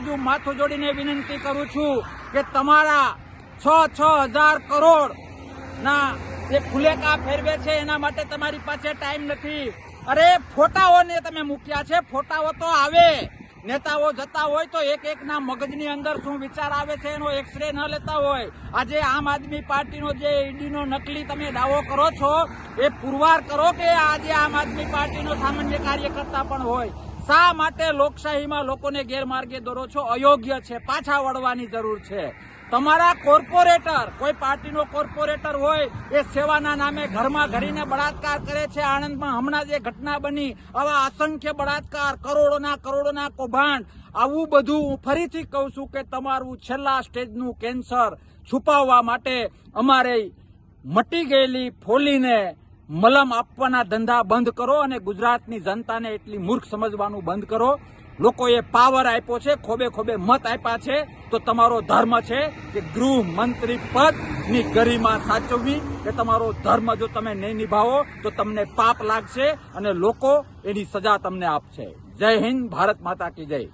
હજુ માથું જોડીને વિનંતી કરું છું કે તમારા છ છ હજાર કરોડ ના જે ફુલેકા ફેરવે છે, એના માટે તમારી પાસે ટાઈમ નથી. અરે, ફોટાઓને તમે મૂક્યા છે, ફોટાઓ તો આવે. નેતાઓ જતા હોય તો એક એક ના મગજની અંદર શું વિચાર આવે છે, એનો એક્સરે ન લેતા હોય. આજે આમ આદમી પાર્ટીનો જે ઈડીનો નકલી તમે દાવો કરો છો, એ પુરવાર કરો કે આજે આમ આદમી પાર્ટીનો સામાન્ય કાર્યકર્તા પણ હોય. શા માટે લોકશાહીમાં લોકોને ગેરમાર્ગે દોરો છો? અયોગ્ય છે, પાછા વળવાની જરૂર છે. તમારા કોર્પોરેટર, કોઈ પાર્ટીનો કોર્પોરેટર હોય, એ સેવાના નામે ઘરમાં ઘરીને બળાત્કાર કરે છે. આણંદમાં હમણાં જે ઘટના બની. આવા અસંખ્ય બળાત્કાર, કરોડોના કરોડોના કૌભાંડ. આવું બધું હું ફરીથી કહું છું કે તમારું છેલ્લા સ્ટેજનું કેન્સર છુપાવવા માટે અમારે મટી ગયેલી ફોલીને મલમ આપવાના ધંધા બંધ કરો અને ગુજરાતની જનતાને એટલી મૂર્ખ સમજવાનું બંધ કરો. લોકોએ પાવર આપ્યો છે, ખોબે ખોબે મત આપ્યા છે. તો તમારો ધર્મ છે કે ગૃહ મંત્રી પદની ગરિમા સાચવવી, કે તમારો ધર્મ જો તમે નહીં નિભાવો, તો તમને પાપ લાગશે અને લોકો એની સજા તમને આપશે. જય હિન્દ, ભારત માતા કી જય.